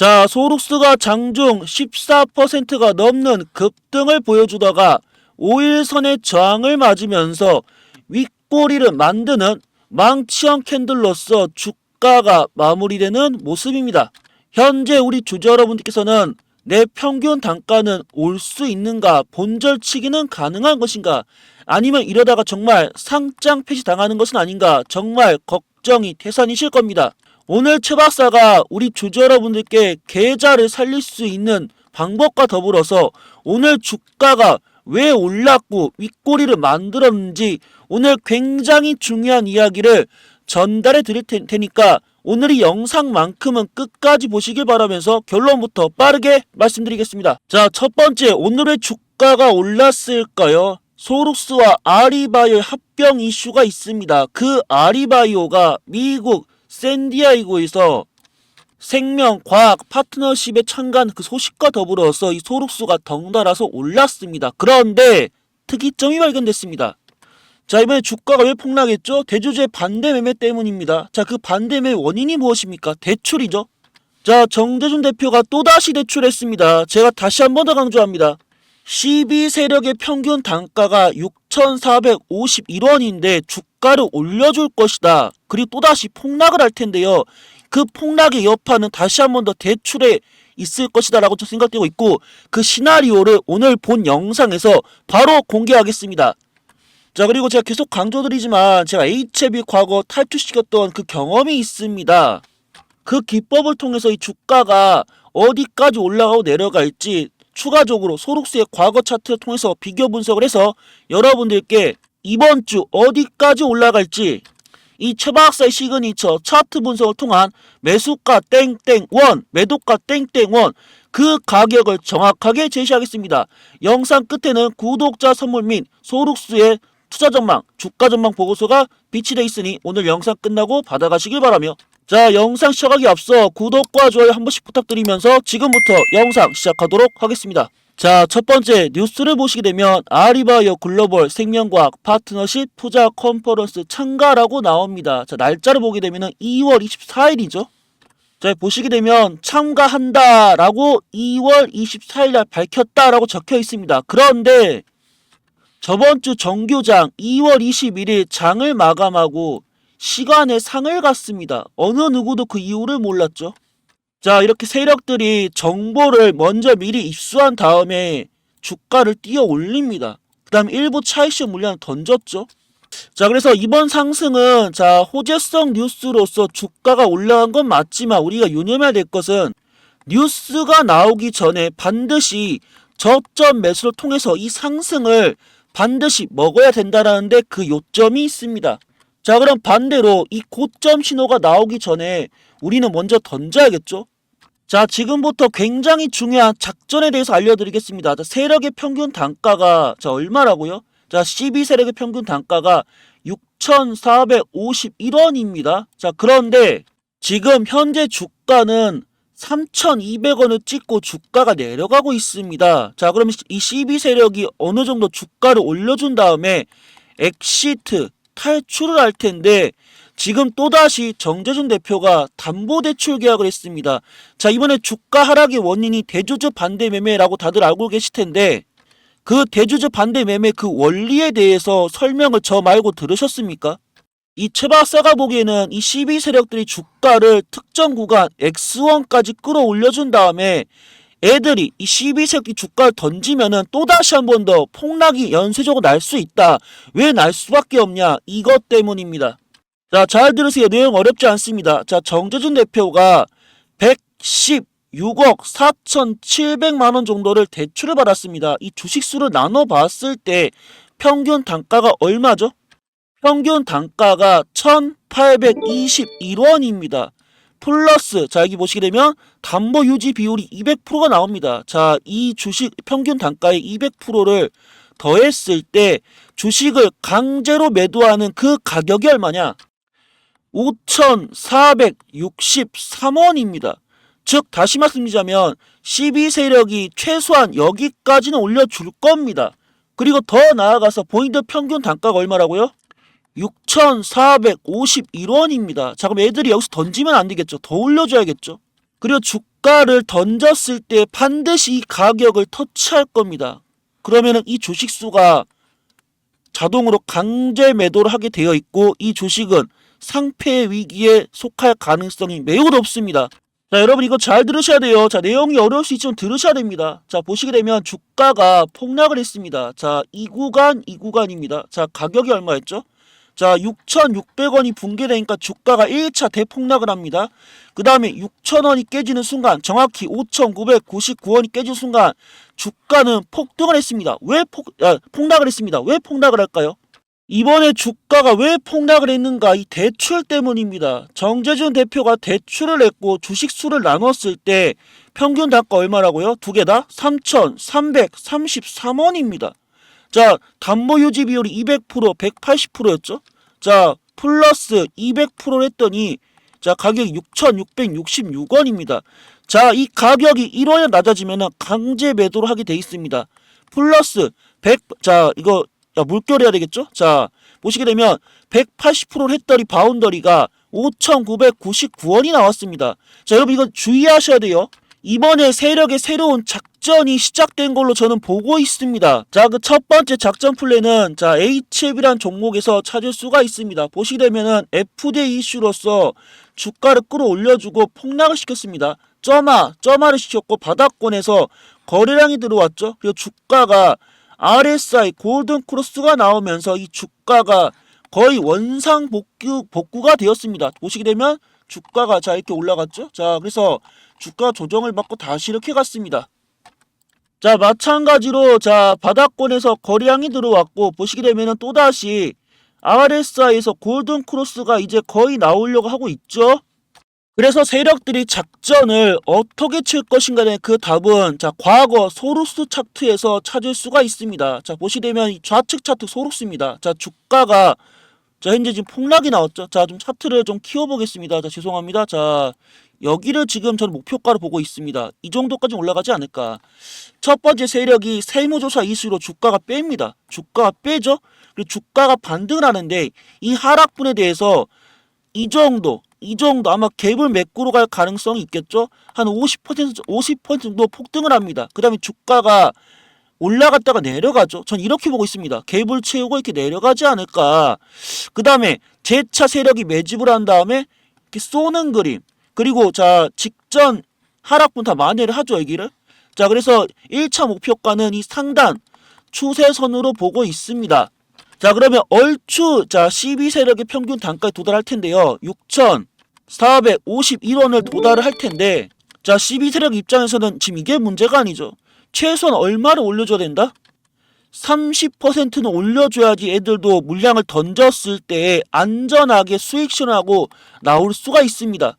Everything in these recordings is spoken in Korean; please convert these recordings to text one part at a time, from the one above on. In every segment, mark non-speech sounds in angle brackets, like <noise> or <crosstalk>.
자, 소룩스가 장중 14%가 넘는 급등을 보여주다가 5일선의 저항을 맞으면서 윗꼬리를 만드는 망치형 캔들로서 주가가 마무리되는 모습입니다. 현재 우리 주주 여러분들께서는 내 평균 단가는 올 수 있는가 본절치기는 가능한 것인가 아니면 이러다가 정말 상장 폐지 당하는 것은 아닌가 정말 걱정이 태산이실 겁니다. 오늘 최 박사가 우리 주주 여러분들께 계좌를 살릴 수 있는 방법과 더불어서 오늘 주가가 왜 올랐고 윗꼬리를 만들었는지 오늘 굉장히 중요한 이야기를 전달해 드릴 테- 테니까 오늘 이 영상만큼은 끝까지 보시길 바라면서 결론부터 빠르게 말씀드리겠습니다. 자, 첫 번째, 오늘 왜 주가가 올랐을까요? 소룩스와 아리바이오의 합병 이슈가 있습니다. 그 아리바이오가 미국 샌디아이고에서 생명 과학 파트너십에 참가한 그 소식과 더불어서 이 소룩스가 덩달아서 올랐습니다. 그런데 특이점이 발견됐습니다. 자 이번에 주가가 왜 폭락했죠? 대주주의 반대 매매 때문입니다. 자 그 반대 매매 원인이 무엇입니까? 대출이죠. 자 정재준 대표가 또다시 대출했습니다. 제가 다시 한 번 더 강조합니다. 12 세력의 평균 단가가 6,451원인데 주가를 올려줄 것이다. 그리고 또다시 폭락을 할 텐데요. 그 폭락의 여파는 다시 한 번 더 대출에 있을 것이다 라고 저 생각되고 있고 그 시나리오를 오늘 본 영상에서 바로 공개하겠습니다. 자 그리고 제가 계속 강조드리지만 제가 HB 과거 탈출시켰던 그 경험이 있습니다. 그 기법을 통해서 이 주가가 어디까지 올라가고 내려갈지 추가적으로 소록스의 과거 차트를 통해서 비교 분석을 해서 여러분들께 이번 주 어디까지 올라갈지 이 최박사의 시그니처 차트 분석을 통한 매수가 땡땡원, 매도가 땡땡원 그 가격을 정확하게 제시하겠습니다. 영상 끝에는 구독자 선물 및 소룩스의 투자 전망, 주가 전망 보고서가 비치되어 있으니 오늘 영상 끝나고 받아가시길 바라며 자 영상 시작하기 앞서 구독과 좋아요 한 번씩 부탁드리면서 지금부터 영상 시작하도록 하겠습니다. 자, 첫 번째 뉴스를 보시게 되면 아리바이오 글로벌 생명과학 파트너십 투자 컨퍼런스 참가라고 나옵니다. 자, 날짜를 보게 되면 2월 24일이죠. 자, 보시게 되면 참가한다라고 2월 24일 날 밝혔다라고 적혀 있습니다. 그런데 저번 주 정규장 2월 21일 장을 마감하고 시간에 상을 갔습니다. 어느 누구도 그 이유를 몰랐죠. 자, 이렇게 세력들이 정보를 먼저 미리 입수한 다음에 주가를 띄어 올립니다. 그 다음 일부 차익실 물량을 던졌죠. 자, 그래서 이번 상승은 자, 호재성 뉴스로서 주가가 올라간 건 맞지만 우리가 유념해야 될 것은 뉴스가 나오기 전에 반드시 저점 매수를 통해서 이 상승을 반드시 먹어야 된다라는데 그 요점이 있습니다. 자, 그럼 반대로 이 고점 신호가 나오기 전에 우리는 먼저 던져야겠죠? 자, 지금부터 굉장히 중요한 작전에 대해서 알려드리겠습니다. 자, 세력의 평균 단가가 자 얼마라고요? 자, 12 세력의 평균 단가가 6,451원입니다. 자, 그런데 지금 현재 주가는 3,200원을 찍고 주가가 내려가고 있습니다. 자, 그러면 이12 세력이 어느 정도 주가를 올려준 다음에 엑시트 탈출을 할 텐데 지금 또다시 정재준 대표가 담보대출 계약을 했습니다. 자, 이번에 주가 하락의 원인이 대주주 반대 매매라고 다들 알고 계실 텐데 그 대주주 반대 매매 그 원리에 대해서 설명을 저 말고 들으셨습니까? 이 최 박사가 보기에는 이 12 세력들이 주가를 특정 구간 X1까지 끌어올려준 다음에 애들이 이 12 세력이 주가를 던지면은 또다시 한 번 더 폭락이 연쇄적으로 날 수 있다. 왜 날 수밖에 없냐? 이것 때문입니다. 자, 잘 들으세요. 내용 어렵지 않습니다. 자, 정재준 대표가 116억 4,700만 원 정도를 대출을 받았습니다. 이 주식수를 나눠 봤을 때 평균 단가가 얼마죠? 평균 단가가 1,821원입니다. 플러스 자 여기 보시게 되면 담보 유지 비율이 200%가 나옵니다. 자, 이 주식 평균 단가의 200%를 더했을 때 주식을 강제로 매도하는 그 가격이 얼마냐? 5,463원입니다. 즉 다시 말씀드리자면 12 세력이 최소한 여기까지는 올려줄 겁니다. 그리고 더 나아가서 포인트 평균 단가가 얼마라고요? 6,451원입니다. 자 그럼 애들이 여기서 던지면 안 되겠죠. 더 올려줘야겠죠. 그리고 주가를 던졌을 때 반드시 이 가격을 터치할 겁니다. 그러면은 이 주식수가 자동으로 강제 매도를 하게 되어 있고 이 주식은 상패 위기에 속할 가능성이 매우 높습니다. 자, 여러분 이거 잘 들으셔야 돼요. 자, 내용이 어려울 수 있지만 들으셔야 됩니다. 자, 보시게 되면 주가가 폭락을 했습니다. 자, 이 구간, 이 구간입니다. 자, 가격이 얼마였죠? 자, 6,600원이 붕괴되니까 주가가 1차 대폭락을 합니다. 그 다음에 6,000원이 깨지는 순간, 정확히 5,999원이 깨지는 순간, 주가는 폭등을 했습니다. 왜 폭, 아, 폭락을 했습니다. 왜 폭락을 할까요? 이번에 주가가 왜 폭락을 했는가? 이 대출 때문입니다. 정재준 대표가 대출을 했고 주식 수를 나눴을 때 평균 단가 얼마라고요? 두 개 다 3,333원입니다. 자, 담보 유지 비율이 200%, 180%였죠? 자, 플러스 200%를 했더니 자, 가격이 6,666원입니다. 자, 이 가격이 1원에 낮아지면 강제 매도를 하게 돼 있습니다. 플러스 100, 자, 이거 야, 물결해야 되겠죠? 자, 보시게 되면 180%를 했더니 바운더리가 5,999원이 나왔습니다. 자, 여러분 이거 주의하셔야 돼요. 이번에 세력의 새로운 작 전이 시작된 걸로 저는 보고 있습니다. 자, 그 첫 번째 작전 플랜은 자, HF이란 종목에서 찾을 수가 있습니다. 보시게 되면은 FDA 이슈로서 주가를 끌어올려주고 폭락을 시켰습니다. 점화, 점화를 시켰고 바닥권에서 거래량이 들어왔죠. 그리고 주가가 RSI 골든 크로스가 나오면서 이 주가가 거의 원상 복구, 복구가 되었습니다. 보시게 되면 주가가 자 이렇게 올라갔죠. 자 그래서 주가 조정을 받고 다시 이렇게 갔습니다. 자 마찬가지로 자 바닥권에서 거래량이 들어왔고 보시게 되면은 또다시 RSI에서 골든 크로스가 이제 거의 나오려고 하고 있죠. 그래서 세력들이 작전을 어떻게 칠 것인가의 그 답은 자 과거 소루스 차트에서 찾을 수가 있습니다. 자 보시되면 이 좌측 차트 소루스입니다. 자 주가가 자 현재 지금 폭락이 나왔죠. 자 좀 차트를 좀 키워보겠습니다. 자 죄송합니다. 자 여기를 지금 저는 목표가로 보고 있습니다. 이 정도까지 올라가지 않을까. 첫 번째 세력이 세무조사 이슈로 주가가 뺍니다. 주가가 빼죠. 그리고 주가가 반등을 하는데 이 하락분에 대해서 이 정도 이 정도 아마 갭을 메꾸러 갈 가능성이 있겠죠. 한 50% 50% 정도 폭등을 합니다. 그 다음에 주가가 올라갔다가 내려가죠. 전 이렇게 보고 있습니다. 갭을 채우고 이렇게 내려가지 않을까. 그 다음에 재차 세력이 매집을 한 다음에 이렇게 쏘는 그림. 그리고 자 직전 하락분 다 만회를 하죠 여기를. 자 그래서 1차 목표가는 이 상단 추세선으로 보고 있습니다. 자 그러면 얼추 자 12세력의 평균 단가에 도달할 텐데요. 6,451원을 도달을 할 텐데 자 12세력 입장에서는 지금 이게 문제가 아니죠. 최소한 얼마를 올려줘야 된다? 30%는 올려줘야지 애들도 물량을 던졌을 때 안전하게 수익 실현하고 나올 수가 있습니다.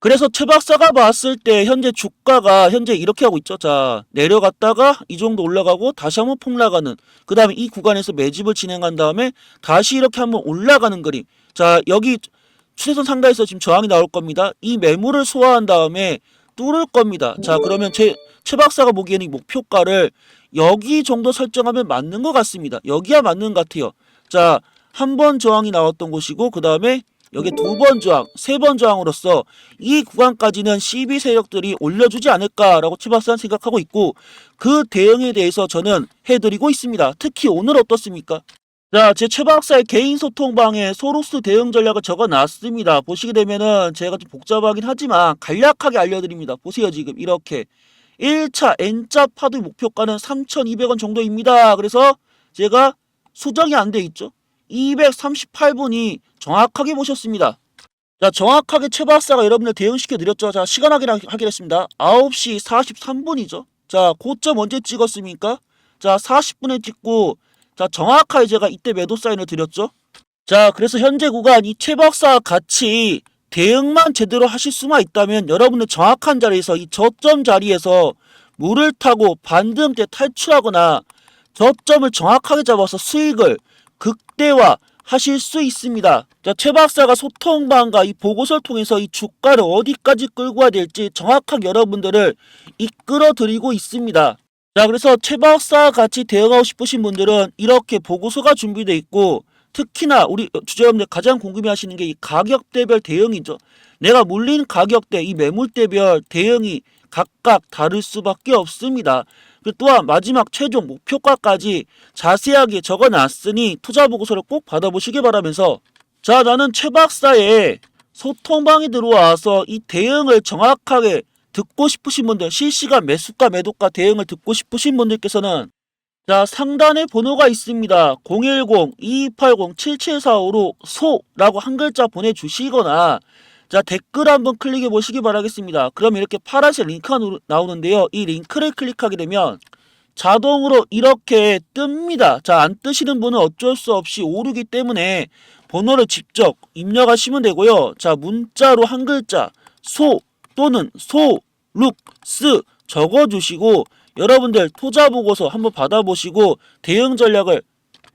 그래서 최 박사가 봤을 때 현재 주가가 현재 이렇게 하고 있죠. 자 내려갔다가 이 정도 올라가고 다시 한번 폭락하는 그 다음에 이 구간에서 매집을 진행한 다음에 다시 이렇게 한번 올라가는 그림. 자 여기 추세선 상단에서 지금 저항이 나올 겁니다. 이 매물을 소화한 다음에 뚫을 겁니다. 자 그러면 제, 최 박사가 보기에는 이 목표가를 여기 정도 설정하면 맞는 것 같습니다. 여기야 맞는 것 같아요. 자 한 번 저항이 나왔던 곳이고 그 다음에 여기 두 번 저항, 세 번 저항으로서 이 구간까지는 12 세력들이 올려주지 않을까라고 최박사는 생각하고 있고 그 대응에 대해서 저는 해드리고 있습니다. 특히 오늘 어떻습니까? 자, 제 최박사의 개인 소통방에 소로스 대응 전략을 적어놨습니다. 보시게 되면은 제가 좀 복잡하긴 하지만 간략하게 알려드립니다. 보세요, 지금 이렇게 1차 N자 파도 목표가는 3,200원 정도입니다. 그래서 제가 수정이 안 돼 있죠. 238분이 정확하게 보셨습니다. 자, 정확하게 최 박사가 여러분들 대응시켜 드렸죠. 자, 시간 확인 하겠습니다. 9시 43분이죠. 자, 고점 언제 찍었습니까? 자, 40분에 찍고 자, 정확하게 제가 이때 매도 사인을 드렸죠. 자, 그래서 현재 구간 이 최 박사와 같이 대응만 제대로 하실 수만 있다면 여러분들 정확한 자리에서 이 저점 자리에서 물을 타고 반등 때 탈출하거나 저점을 정확하게 잡아서 수익을 극대화 하실 수 있습니다. 자, 최 박사가 소통방과 이 보고서를 통해서 이 주가를 어디까지 끌고 와야 될지 정확하게 여러분들을 이끌어 드리고 있습니다. 자, 그래서 최 박사와 같이 대응하고 싶으신 분들은 이렇게 보고서가 준비되어 있고 특히나 우리 주제여러분들 가장 궁금해 하시는 게 이 가격대별 대응이죠. 내가 물린 가격대 이 매물대별 대응이 각각 다를 수밖에 없습니다. 그 또한 마지막 최종 목표가까지 자세하게 적어놨으니 투자 보고서를 꼭 받아보시기 바라면서 자 나는 최 박사의 소통방에 들어와서 이 대응을 정확하게 듣고 싶으신 분들 실시간 매수가 매도가 대응을 듣고 싶으신 분들께서는 자 상단에 번호가 있습니다. 010-2280-7745로 소라고 한 글자 보내주시거나 자 댓글 한번 클릭해 보시기 바라겠습니다. 그럼 이렇게 파란색 링크가 누- 나오는데요. 이 링크를 클릭하게 되면 자동으로 이렇게 뜹니다. 자 안 뜨시는 분은 어쩔 수 없이 오르기 때문에 번호를 직접 입력하시면 되고요. 자 문자로 한 글자 소 또는 소, 룩, 스 적어주시고 여러분들 투자 보고서 한번 받아보시고 대응 전략을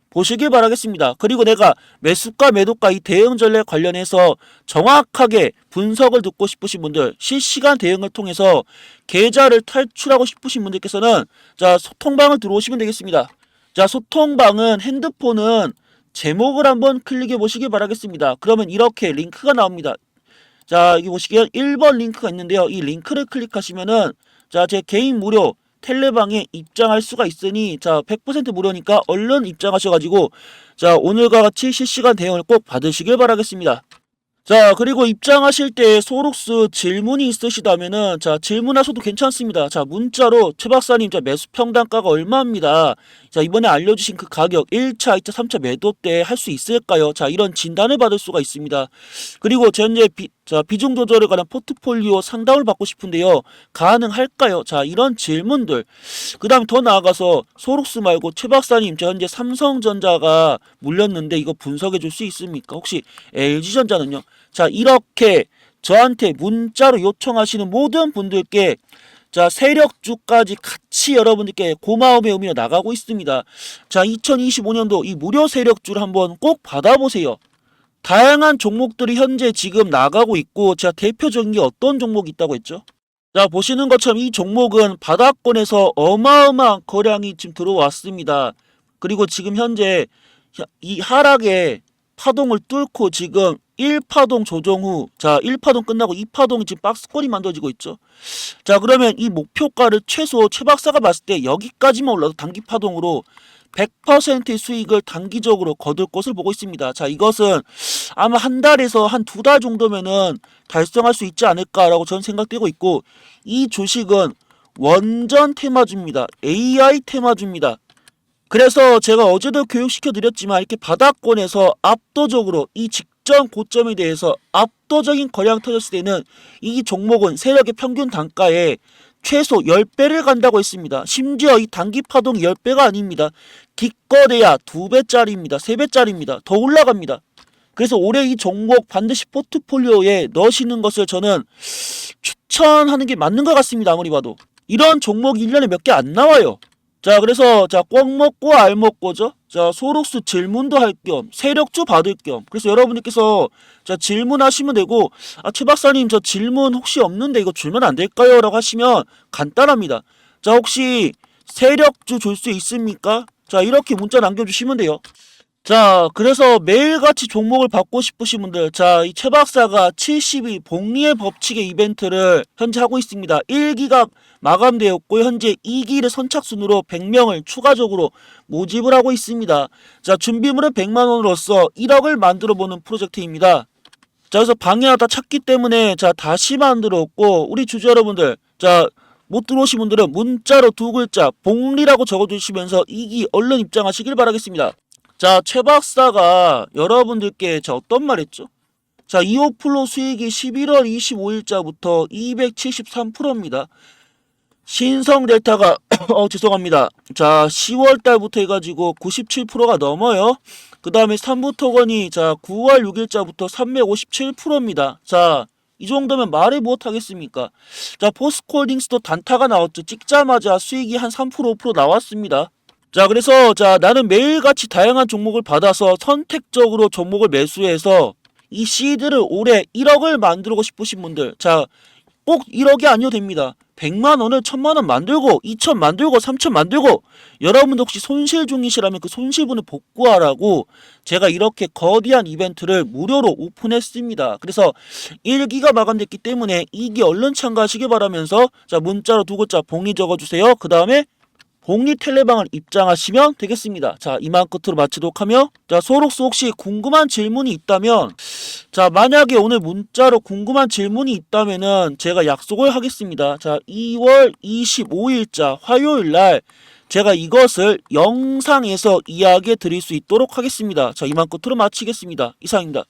보시길 바라겠습니다. 그리고 내가 매수가 매도가 이 대응 전략 관련해서 정확하게 분석을 듣고 싶으신 분들 실시간 대응을 통해서 계좌를 탈출하고 싶으신 분들께서는 자 소통방을 들어오시면 되겠습니다. 자 소통방은 핸드폰은 제목을 한번 클릭해 보시기 바라겠습니다. 그러면 이렇게 링크가 나옵니다. 자 여기 보시면 1번 링크가 있는데요. 이 링크를 클릭하시면은 자 제 개인 무료 텔레방에 입장할 수가 있으니 자 100% 무료니까 얼른 입장하셔가지고 자 오늘과 같이 실시간 대응을 꼭 받으시길 바라겠습니다. 자 그리고 입장하실 때 소록스 질문이 있으시다면은 자 질문하셔도 괜찮습니다. 자 문자로 최 박사님 자 매수 평단가가 얼마입니다. 자 이번에 알려주신 그 가격 1차, 2차, 3차 매도 때 할 수 있을까요? 자 이런 진단을 받을 수가 있습니다. 그리고 현재 비, 자 비중 조절에 관한 포트폴리오 상담을 받고 싶은데요. 가능할까요? 자 이런 질문들 그 다음에 더 나아가서 소록스 말고 최 박사님 저 현재 삼성전자가 물렸는데 이거 분석해 줄 수 있습니까? 혹시 LG전자는요? 자 이렇게 저한테 문자로 요청하시는 모든 분들께 자 세력주까지 같이 여러분들께 고마움의 의미로 나가고 있습니다. 자 2025년도 이 무료 세력주를 한번 꼭 받아보세요. 다양한 종목들이 현재 지금 나가고 있고 자 대표적인 게 어떤 종목이 있다고 했죠? 자 보시는 것처럼 이 종목은 바닥권에서 어마어마한 거량이 지금 들어왔습니다. 그리고 지금 현재 이 하락의 파동을 뚫고 지금 1파동 조정 후, 자, 1파동 끝나고 2파동이 지금 박스권이 만들어지고 있죠. 자, 그러면 이 목표가를 최소 최 박사가 봤을 때 여기까지만 올라도 단기 파동으로 100%의 수익을 단기적으로 거둘 것을 보고 있습니다. 자, 이것은 아마 한 달에서 한 두 달 정도면은 달성할 수 있지 않을까라고 저는 생각되고 있고, 이 주식은 원전 테마주입니다. AI 테마주입니다. 그래서 제가 어제도 교육시켜 드렸지만 이렇게 바닥권에서 압도적으로 이 직 전 고점에 대해서 압도적인 거량 터졌을 때는 이 종목은 세력의 평균 단가에 최소 10배를 간다고 했습니다. 심지어 이 단기 파동이 10배가 아닙니다. 기껏해야 2배짜리입니다. 3배짜리입니다. 더 올라갑니다. 그래서 올해 이 종목 반드시 포트폴리오에 넣으시는 것을 저는 추천하는 게 맞는 것 같습니다. 아무리 봐도. 이런 종목이 1년에 몇 개 안 나와요. 자 그래서 자꽉 먹고 알 먹고죠. 자 소록스 질문도 할 겸 세력주 받을 겸. 그래서 여러분들께서 자 질문하시면 되고 아 최 박사님 저 질문 혹시 없는데 이거 주면 안 될까요? 라고 하시면 간단합니다. 자 혹시 세력주 줄 수 있습니까? 자 이렇게 문자 남겨주시면 돼요 자 그래서 매일같이 종목을 받고 싶으신 분들 자 이 최 박사가 72 복리의 법칙의 이벤트를 현재 하고 있습니다. 1기가 마감되었고 현재 2기를 선착순으로 100명을 추가적으로 모집을 하고 있습니다. 자 준비물은 100만원으로서 1억을 만들어 보는 프로젝트입니다. 자 그래서 방해 하다 찾기 때문에 자 다시 만들었고 우리 주주 여러분들 자 못 들어오신 분들은 문자로 두 글자 복리라고 적어주시면서 2기 얼른 입장하시길 바라겠습니다 자, 최 박사가 여러분들께 자 어떤 말 했죠? 자, 2호 플로 수익이 11월 25일자부터 273%입니다. 신성 델타가 <coughs> 어 죄송합니다. 자, 10월 달부터 해 가지고 97%가 넘어요. 그다음에 3부 토건이 자, 9월 6일자부터 357%입니다. 자, 이 정도면 말을 못 하겠습니까? 자, 포스코딩스도 단타가 나왔죠. 찍자마자 수익이 한 3% 5% 나왔습니다. 자 그래서 자 나는 매일같이 다양한 종목을 받아서 선택적으로 종목을 매수해서 이 시드를 올해 1억을 만들고 싶으신 분들 자 꼭 1억이 아니어도 됩니다 100만 원을 1000만 원 만들고 2000 만들고 3000 만들고 여러분도 혹시 손실 중이시라면 그 손실분을 복구하라고 제가 이렇게 거대한 이벤트를 무료로 오픈했습니다. 그래서 1기가 마감됐기 때문에 2기 얼른 참가하시길 바라면서 자 문자로 두 글자 복리 적어주세요. 그 다음에 복리 텔레방을 입장하시면 되겠습니다. 자 이만 끝으로 마치도록 하며 자 소록스 혹시 궁금한 질문이 있다면 자 만약에 오늘 문자로 궁금한 질문이 있다면은 제가 약속을 하겠습니다. 자 2월 25일자 화요일 날 제가 이것을 영상에서 이야기해 드릴 수 있도록 하겠습니다. 자 이만 끝으로 마치겠습니다. 이상입니다.